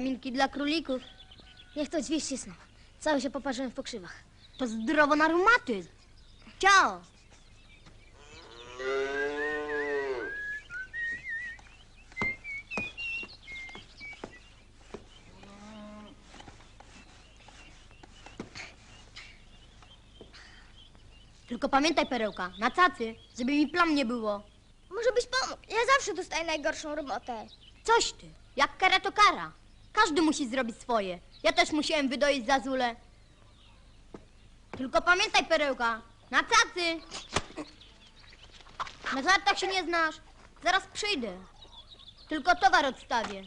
witaminki dla królików. Niech to drzwi ścisną. Cały się poparzyłem w pokrzywach. To zdrowo na reumatyzm. Ciao. Tylko pamiętaj, perełka, na cacy, żeby mi plam nie było. Może byś pomógł? Ja zawsze dostaję najgorszą robotę. Coś ty, jak kara to kara. Każdy musi zrobić swoje. Ja też musiałem wydoić zazulę. Tylko pamiętaj, perełka, na cacy. Na żartach się nie znasz. Zaraz przyjdę. Tylko towar odstawię.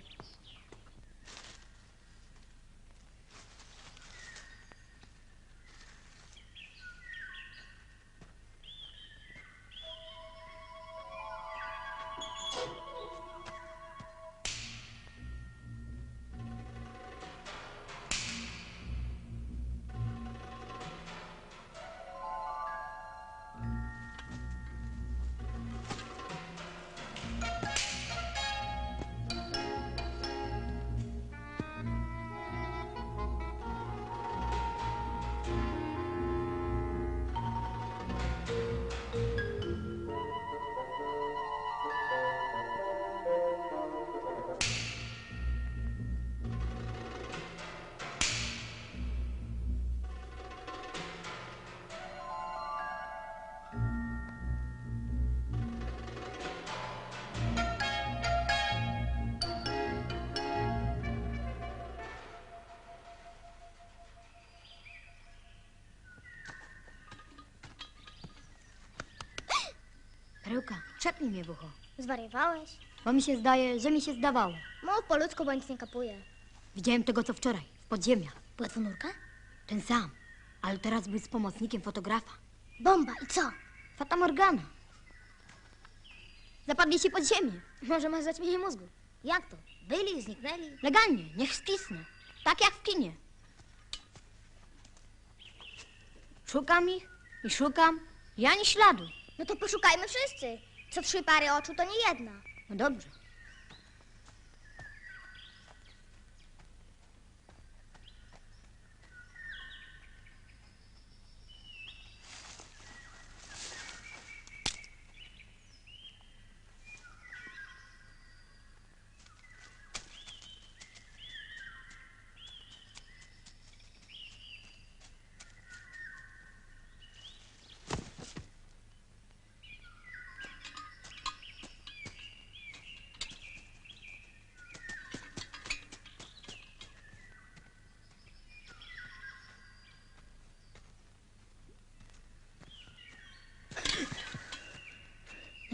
Trzepnij mnie w ucho. Zwariowałeś? Bo mi się zdaje, że mi się zdawało. Mów po ludzku, bo nic nie kapuje. Widziałem tego, co wczoraj, w podziemiach. Płetwonurka? Ten sam, ale teraz był z pomocnikiem fotografa. Bomba i co? Fata Morgana. Zapadli się pod ziemię. Może masz zaćmienie mózgu. Jak to? Byli, zniknęli? Legalnie, niech stisnę. Tak jak w kinie. Szukam ich i szukam i ani śladu. No to poszukajmy wszyscy. Co trzy pary oczu, to nie jedna. No dobrze.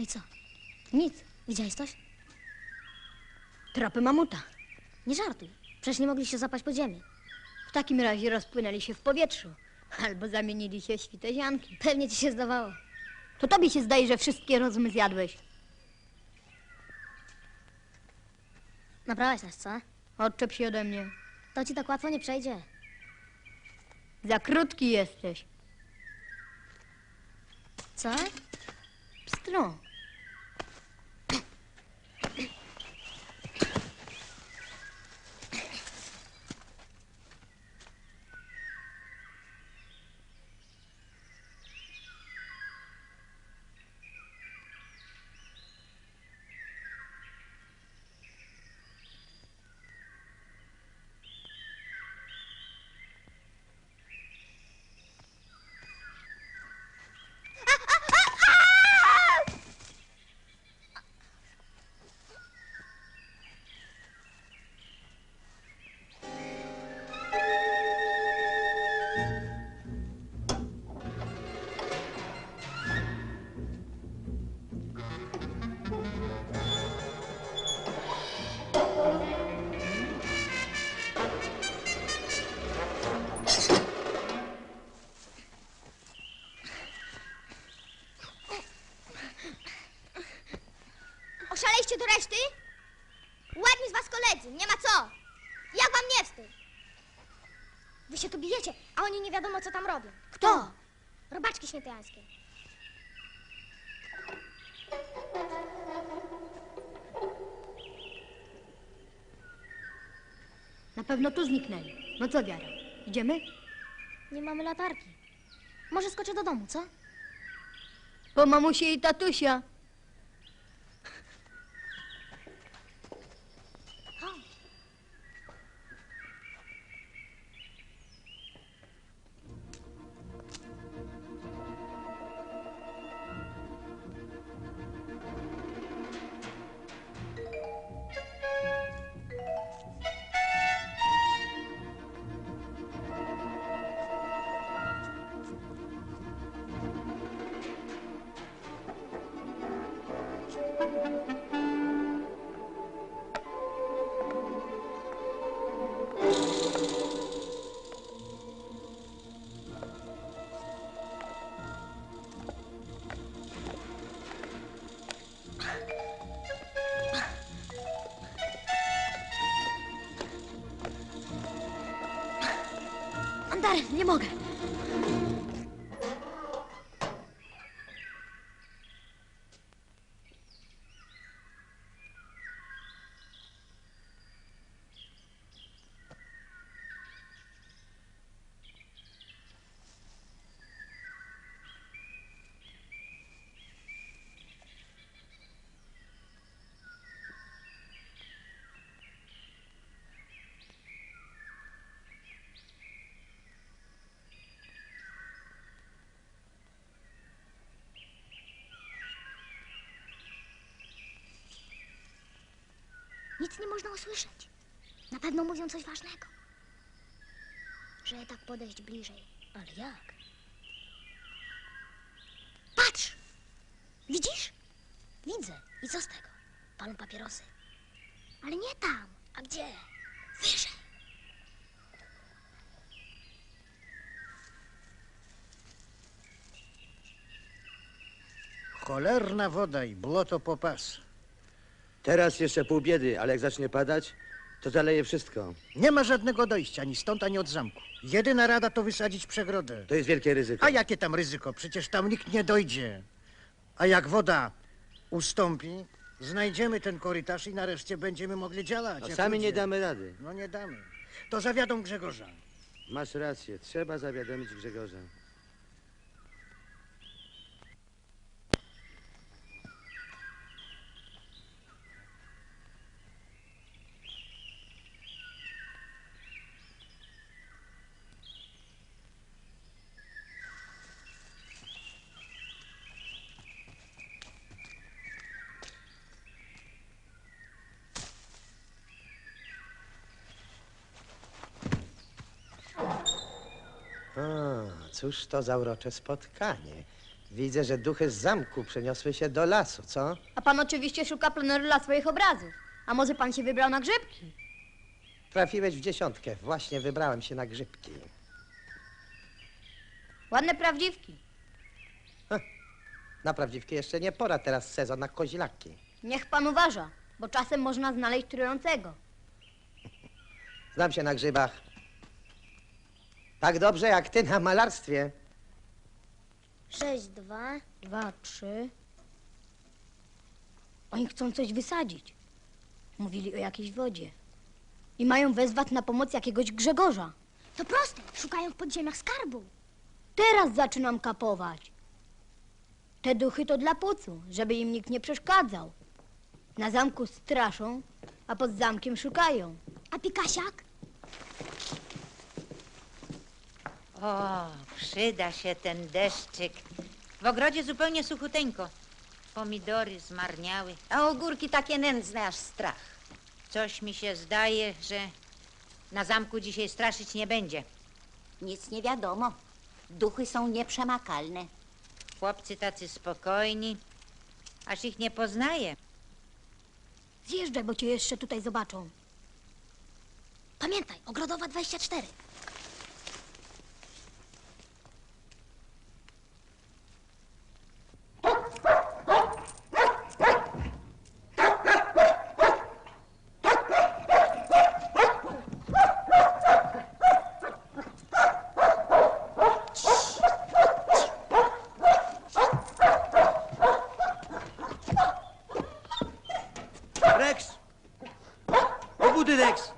No i co? Nic. Widziałeś coś? Tropy mamuta. Nie żartuj. Przecież nie mogli się zapaść pod ziemię. W takim razie rozpłynęli się w powietrzu. Albo zamienili się w świtezianki. Pewnie ci się zdawało. To tobie się zdaje, że wszystkie rozumy zjadłeś. Nabrałeś nas, co? Odczep się ode mnie. To ci tak łatwo nie przejdzie. Za krótki jesteś. Co? Pstro. Reszty? Ładni z was koledzy, nie ma co. Jak wam nie wstyd? Wy się tu bijecie, a oni nie wiadomo co tam robią. Kto? Robaczki śmietańskie. Na pewno tu zniknęli. No co, Wiara? Idziemy? Nie mamy latarki. Może skoczę do domu, co? Po mamusi i tatusia. Немного. Nic nie można usłyszeć. Na pewno mówią coś ważnego. Że tak podejść bliżej. Ale jak? Patrz! Widzisz? Widzę. I co z tego? Palą papierosy. Ale nie tam. A gdzie? Wyżej. Cholerna woda i błoto po pas. Teraz jeszcze pół biedy, ale jak zacznie padać, to zaleje wszystko. Nie ma żadnego dojścia ani stąd, ani od zamku. Jedyna rada to wysadzić przegrodę. To jest wielkie ryzyko. A jakie tam ryzyko? Przecież tam nikt nie dojdzie. A jak woda ustąpi, znajdziemy ten korytarz i nareszcie będziemy mogli działać. No, jak sami ludzie. nie damy rady. No nie damy. To zawiadą Grzegorza. Masz rację, trzeba zawiadomić Grzegorza. O, cóż to za urocze spotkanie. Widzę, że duchy z zamku przeniosły się do lasu, co? A pan oczywiście szuka pleneru dla swoich obrazów. A może pan się wybrał na grzybki? Trafiłeś w dziesiątkę. Właśnie wybrałem się na grzybki. Ładne prawdziwki. Na prawdziwki jeszcze nie pora, teraz sezon na kozilaki. Niech pan uważa, bo czasem można znaleźć trującego. Znam się na grzybach. Tak dobrze jak ty na malarstwie. Sześć, dwa. Dwa, trzy. Oni chcą coś wysadzić. Mówili o jakiejś wodzie. I mają wezwać na pomoc jakiegoś Grzegorza. To proste. Szukają w podziemiach skarbu. Teraz zaczynam kapować. Te duchy to dla pucu, żeby im nikt nie przeszkadzał. Na zamku straszą, a pod zamkiem szukają. A Pikasiak? O, przyda się ten deszczyk. W ogrodzie zupełnie suchuteńko. Pomidory zmarniały. A ogórki takie nędzne, aż strach. Coś mi się zdaje, że na zamku dzisiaj straszyć nie będzie. Nic nie wiadomo. Duchy są nieprzemakalne. Chłopcy tacy spokojni, aż ich nie poznaję. Zjeżdżaj, bo cię jeszcze tutaj zobaczą. Pamiętaj, Ogrodowa 24. Rex! Obudy, Rex!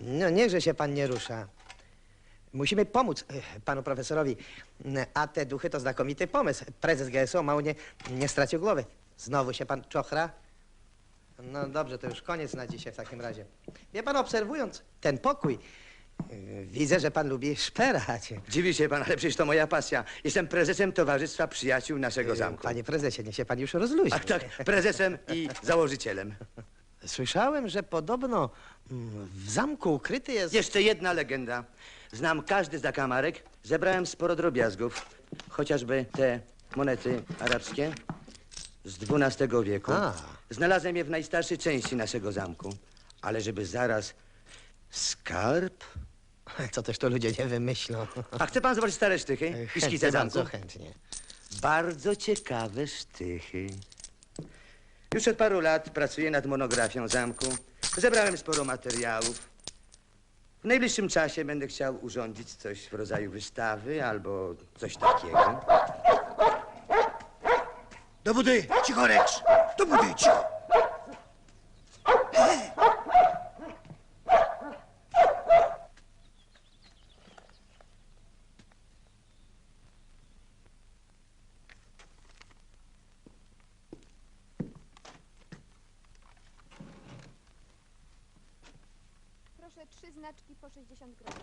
No niechże się pan nie rusza. Musimy pomóc e, panu profesorowi. A te duchy to znakomity pomysł. Prezes GSO mało nie, nie stracił głowy. Znowu się pan czochra? No dobrze, to już koniec na dzisiaj w takim razie. Wie pan, obserwując ten pokój, e, widzę, że pan lubi szperać. Dziwi się pan, ale przecież to moja pasja. Jestem prezesem Towarzystwa Przyjaciół naszego zamku. Panie prezesie, niech się pan już rozluźni. Ach tak, prezesem i założycielem. Słyszałem, że podobno mm, w zamku ukryty jest... Jeszcze jedna legenda. Znam każdy zakamarek, zebrałem sporo drobiazgów. Chociażby te monety arabskie z XII wieku. A. Znalazłem je w najstarszej części naszego zamku. Ale żeby zaraz skarb... Co też to ludzie nie wymyślą. A chce pan zobaczyć stare sztychy i szkice zamku? bardzo chętnie. Bardzo ciekawe sztychy. Już od paru lat pracuję nad monografią zamku. Zebrałem sporo materiałów. W najbliższym czasie będę chciał urządzić coś w rodzaju wystawy albo coś takiego. Do budy, cicho Rex! Do budy, cicho! Znaczki po 60 groszy.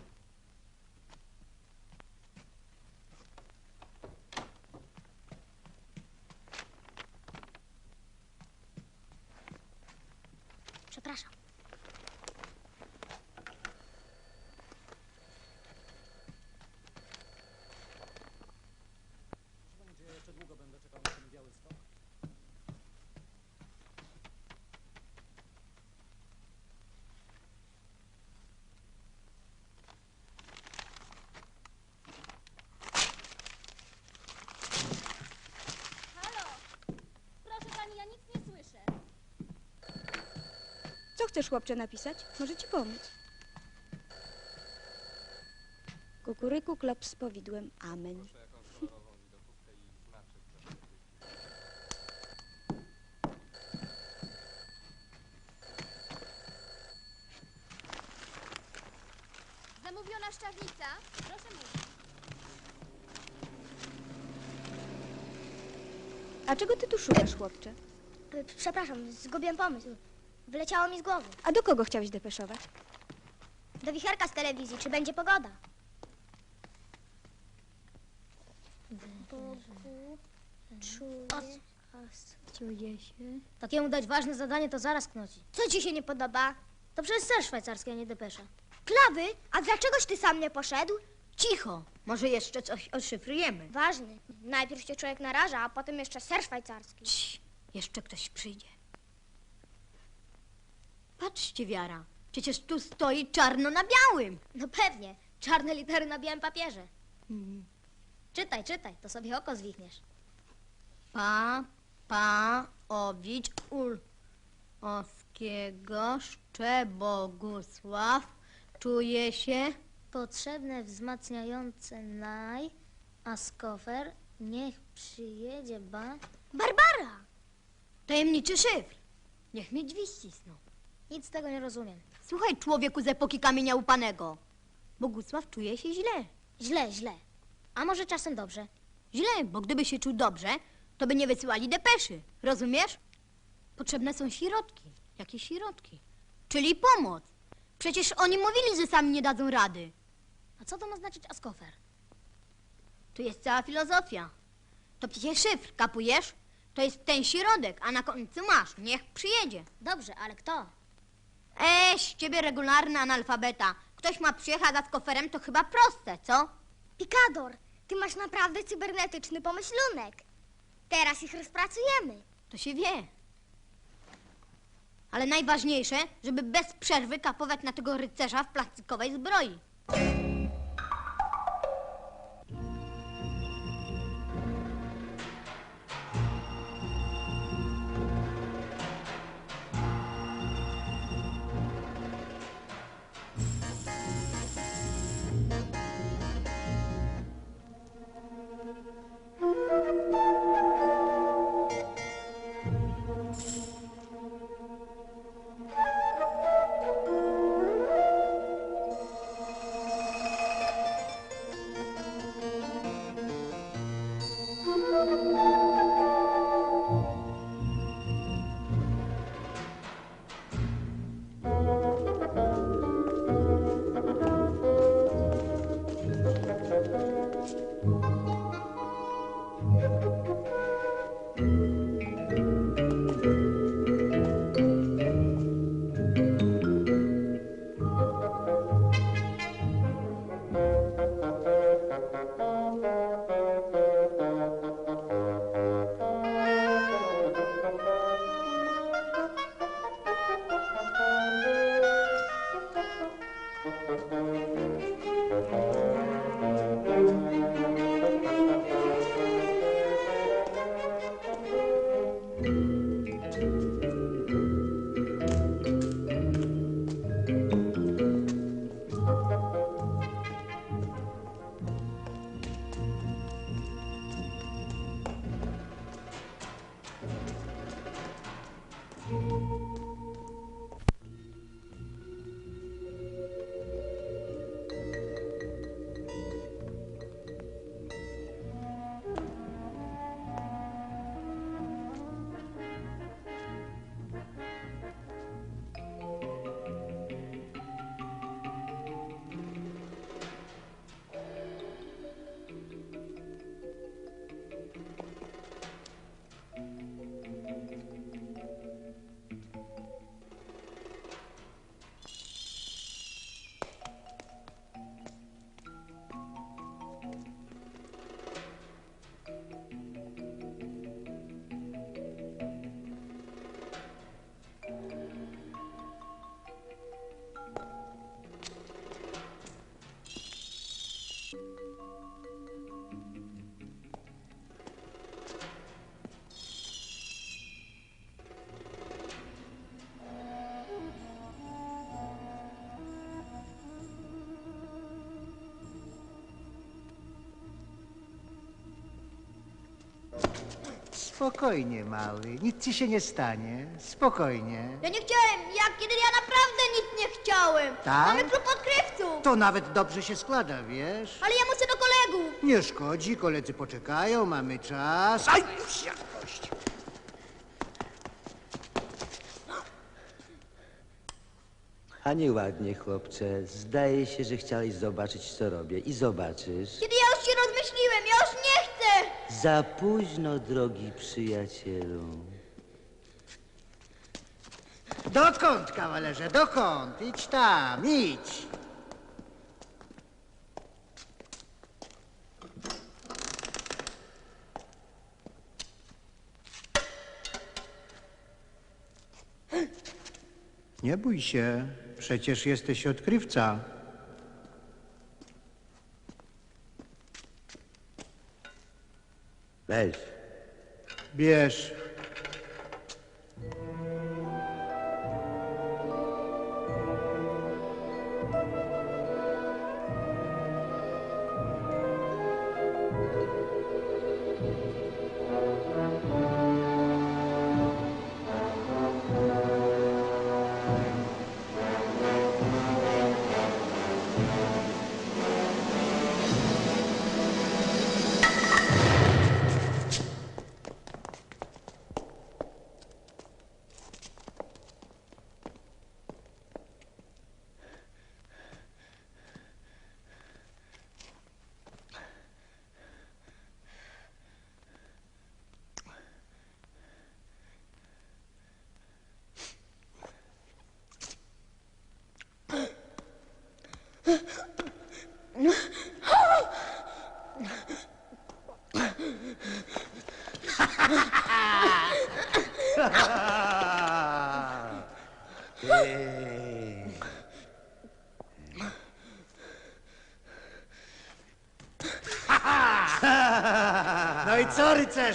Przepraszam. Halo! Proszę pani, ja nic nie słyszę. Co chcesz, chłopcze, napisać? Może ci pomóc. Kukuryku, klop z powidłem. Amen. Zamówiona szczawnica? Proszę mówić. A czego ty tu szukasz, chłopcze? Przepraszam, zgubiłem pomysł. Wyleciało mi z głowy. A do kogo chciałeś depeszować? Do wicherka z telewizji, czy będzie pogoda? Bogu czuje... Czuje się. Takiemu dać ważne zadanie, to zaraz knoci. Co ci się nie podoba? To przecież ser szwajcarski, a nie depesza. Klawy? A dlaczegoś ty sam nie poszedł? Cicho! Może jeszcze coś odszyfrujemy. Ważny. Najpierw się człowiek naraża, a potem jeszcze ser szwajcarski. Cii, jeszcze ktoś przyjdzie. Patrzcie, Wiara. Przecież tu stoi czarno na białym. No pewnie. Czarne litery na białym papierze. Czytaj, czytaj, to sobie oko zwichniesz. Pa, pa, owić, ul. Oskiego, Szczebogusław, czuje się... Potrzebne wzmacniające naj, a skofer niech przyjedzie ba... Barbara! Tajemniczy szyfr. Niech mnie drzwi ścisną. Nic z tego nie rozumiem. Słuchaj, człowieku z epoki kamienia upanego. Bogusław czuje się źle. Źle, źle. A może czasem dobrze? Źle, bo gdyby się czuł dobrze, to by nie wysyłali depeszy. Rozumiesz? Potrzebne są środki. Jakie środki? Czyli pomoc. Przecież oni mówili, że sami nie dadzą rady. A co to ma znaczyć askofer? Tu jest cała filozofia. To przecież szyfr, kapujesz? To jest ten środek, a na końcu masz. Niech przyjedzie. Dobrze, ale kto? Eś, ciebie regularna analfabeta. Ktoś ma przyjechać z koferem, to chyba proste, co? Pikador, ty masz naprawdę cybernetyczny pomyślunek. Teraz ich rozpracujemy. To się wie. Ale najważniejsze, żeby bez przerwy kapować na tego rycerza w plastikowej zbroi. Spokojnie, mały. Nic ci się nie stanie. Spokojnie. Ja nie chciałem, jak kiedy ja naprawdę nic nie chciałem. Tak? Mamy klub odkrywców. To nawet dobrze się składa, wiesz? Ale ja muszę do kolegów. Nie szkodzi, koledzy poczekają, mamy czas. Aj, już jakość. A nieładnie, chłopcze. Zdaje się, że chciałeś zobaczyć, co robię. I zobaczysz. Kiedy ja już się rozmyśliłem, ja już nie chcę. Za późno, drogi przyjacielu. Dokąd, kawalerze, dokąd? Idź tam, idź. Nie bój się, przecież jesteś odkrywca. Weź. Bierz.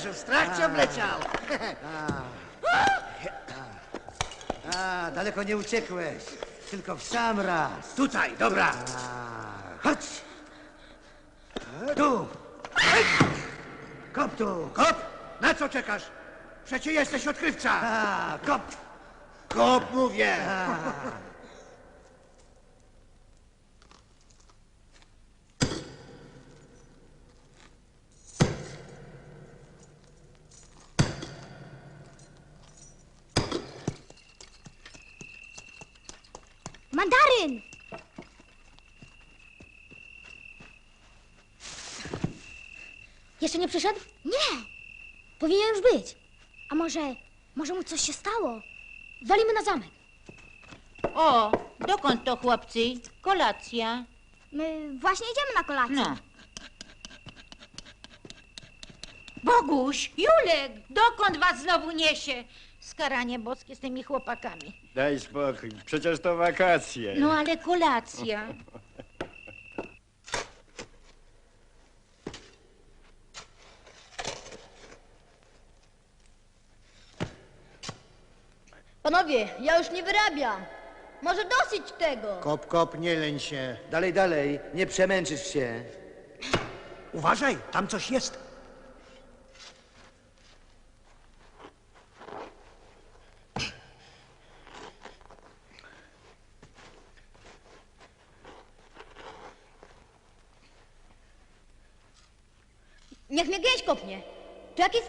Rycerzu, strach cię obleciał. A, daleko nie uciekłeś. Tylko w sam raz. Tutaj, dobra. Chodź! Tu! Kop tu! Kop, na co czekasz? Przecie jesteś odkrywca. A, kop! Kop, mówię. Mandaryn! Jeszcze nie przyszedł? Nie! Powinien już być. A może, może mu coś się stało? Walimy na zamek. O, dokąd to chłopcy? Kolacja. My właśnie idziemy na kolację. No. Boguś, Julek, dokąd was znowu niesie? Skaranie boskie z tymi chłopakami. Daj spokój, przecież to wakacje. No ale kolacja. Panowie, ja już nie wyrabiam. Może dosyć tego. Kop, kop, nie leń się. Dalej, dalej, nie przemęczysz się. Uważaj, tam coś jest. Niech mnie gęś kopnie. To jakiś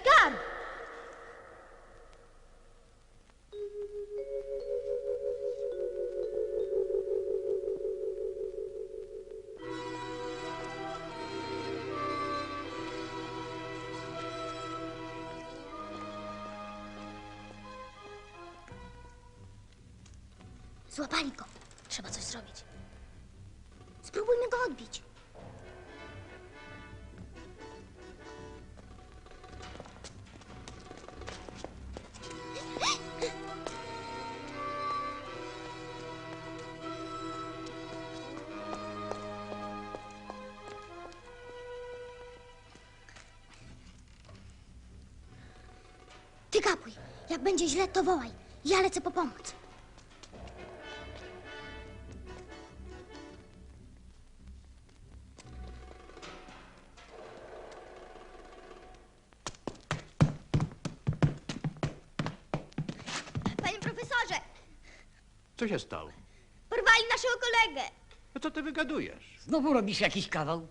Złapali go. Trzeba coś zrobić. Spróbujmy go odbić. Ty kapuj. Jak będzie źle, to wołaj. Ja lecę po pomoc. Co się stało? porwali naszego kolegę. No co ty wygadujesz? Znowu robisz jakiś kawał.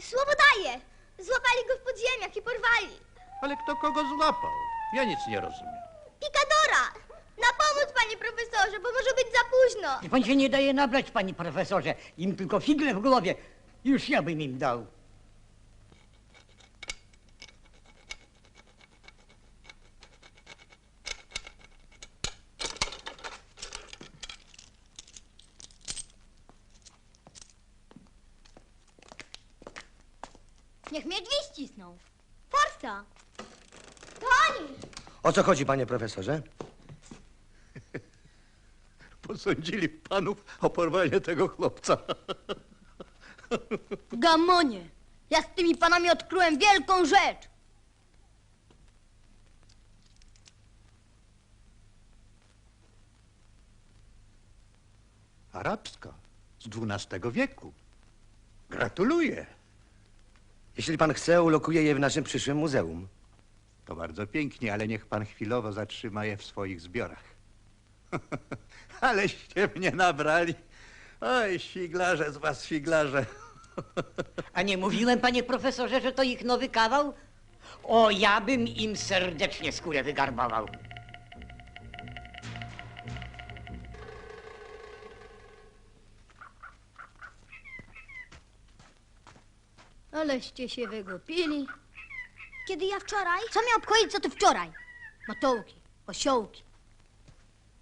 Słowo daję. Złapali go w podziemiach i porwali. Ale kto kogo złapał? Ja nic nie rozumiem. Pikadora! Na pomoc, panie profesorze, bo może być za późno. Niech pan się nie daje nabrać, panie profesorze. Im tylko figle w głowie. Już ja bym im dał. Niech mnie drzwi ścisną. Forsa. To oni! O co chodzi, panie profesorze? Posądzili panów o porwanie tego chłopca. Gamonie. Ja z tymi panami odkryłem wielką rzecz. Arabska z XII wieku. Gratuluję. Jeśli pan chce, ulokuję je w naszym przyszłym muzeum. To bardzo pięknie, ale niech pan chwilowo zatrzyma je w swoich zbiorach. Aleście mnie nabrali. Oj, figlarze z was, figlarze. A nie mówiłem, panie profesorze, że to ich nowy kawał? O, ja bym im serdecznie skórę wygarbował. Aleście się wygłupili. Kiedy ja wczoraj? Co mnie obchodzić, co ty wczoraj? Matołki, osiołki.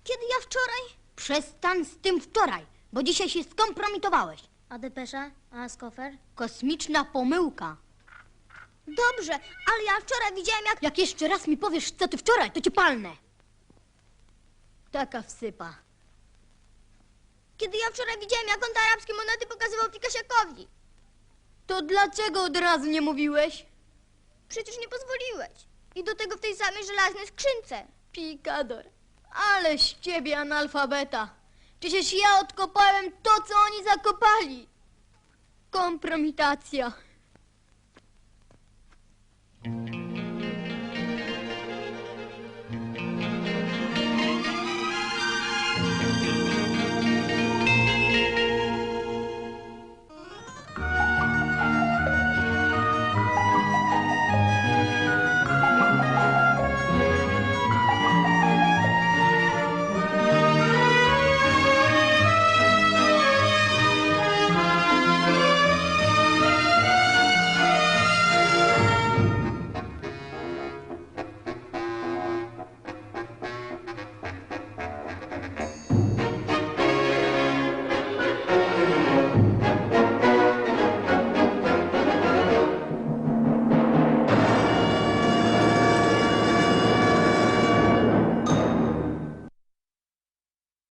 Kiedy ja wczoraj? Przestań z tym wczoraj, bo dzisiaj się skompromitowałeś. A depesza? A skofer? Kosmiczna pomyłka. Dobrze, ale ja wczoraj widziałem jak... Jak jeszcze raz mi powiesz, co ty wczoraj, to cię palnę. Taka wsypa. Kiedy ja wczoraj widziałem jak on te arabskie monety pokazywał Pikasiakowi. To dlaczego od razu nie mówiłeś? Przecież nie pozwoliłeś. I do tego w tej samej żelaznej skrzynce. Pikador, ale z ciebie analfabeta. Przecież ja odkopałem to, co oni zakopali. Kompromitacja.